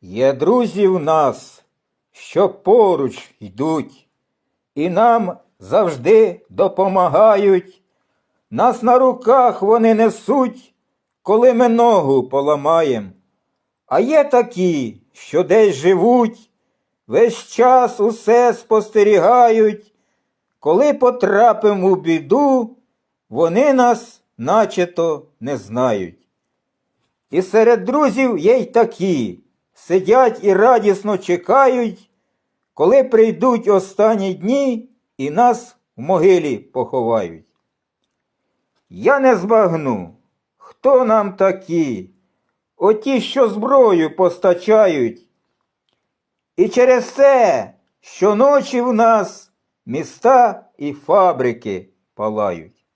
Є друзі в нас, що поруч йдуть, і нам завжди допомагають. Нас на руках вони несуть, коли ми ногу поламаєм. А є такі, що десь живуть, весь час усе спостерігають. Коли потрапим у біду, вони нас начебто не знають. І серед друзів є й такі, сидять і радісно чекають, коли прийдуть останні дні і нас в могилі поховають. Я не збагну, хто нам такі, оті, що зброю постачають. І через це щоночі в нас міста і фабрики палають.